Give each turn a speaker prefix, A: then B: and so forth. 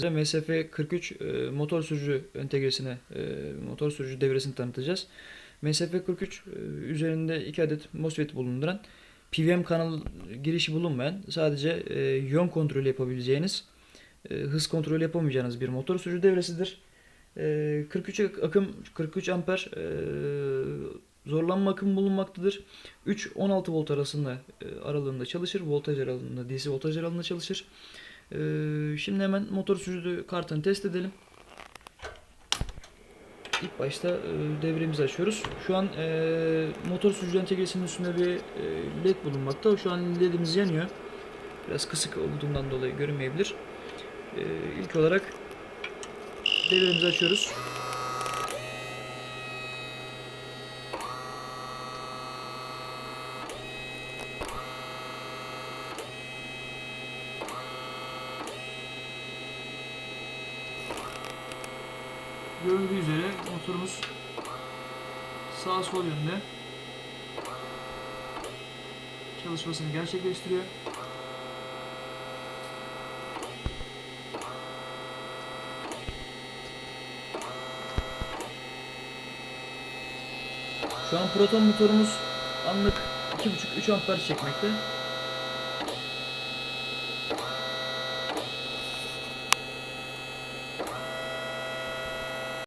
A: size MSF43 e, motor sürücü entegresine, e, motor sürücü devresini tanıtacağız. MSF43 e, üzerinde 2 adet MOSFET bulunduran PWM kanal girişi bulunmayan sadece yön kontrolü yapabileceğiniz hız kontrolü yapamayacağınız bir motor sürücü devresidir. E, 43 ak- akım 43 amper zorlanma akımı bulunmaktadır. 3-16 volt arasında aralığında çalışır. Voltaj aralığında, DC voltaj aralığında çalışır. E, şimdi hemen motor sürücü kartını test edelim. İlk başta e, devremizi açıyoruz. Şu an e, motor sürücü entegresinin üstünde bir e, led bulunmakta. Şu an ledimiz yanıyor. Biraz kısık olduğundan dolayı görünmeyebilir. E, ilk olarak devremizi açıyoruz. Görüldüğü üzere motorumuz sağ sol yönde çalışmasını gerçekleştiriyor. Şu an proton motorumuz anlık 2.5-3 amper çekmekte.